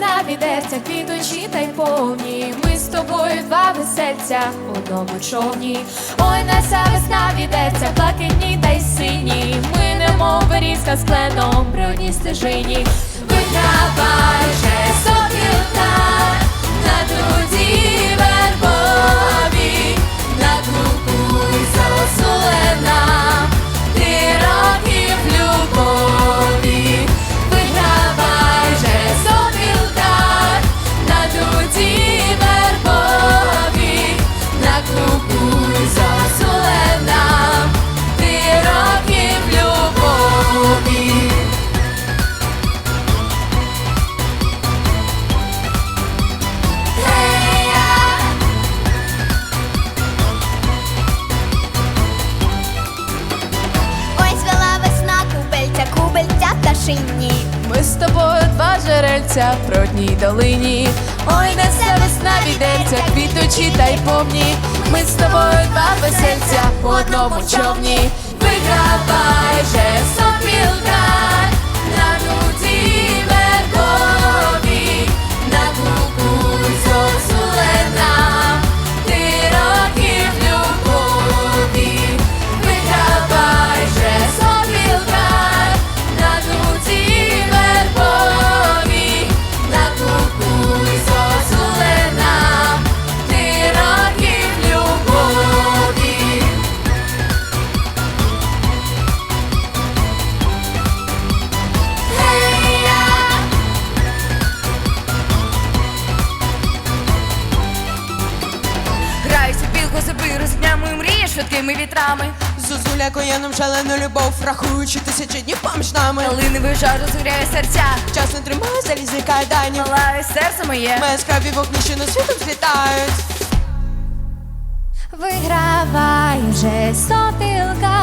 серця квіточі та й повні. Ми з тобою два весельця в одному човні. Ой, наша весна відеться, блакитні та й сині. Ми немов берізка з кленом при одній стежині. Вигравай кубельця. Ми з тобою два жерельця в родній долині. Ой, несе весна відеться, квітучі та й повні. Ми з тобою два весельця в одному човні. Вигравай же швидкими вітрами. Зозуля коєном шалену любов, рахуючи тисячі днів поміж нами. Калиневий жар розгоряє серця. Час не тримає залізних кайданів. Палає серце моє. Ми яскраві вогні, що над світом злітають. Виграває вже сопілкар на дузі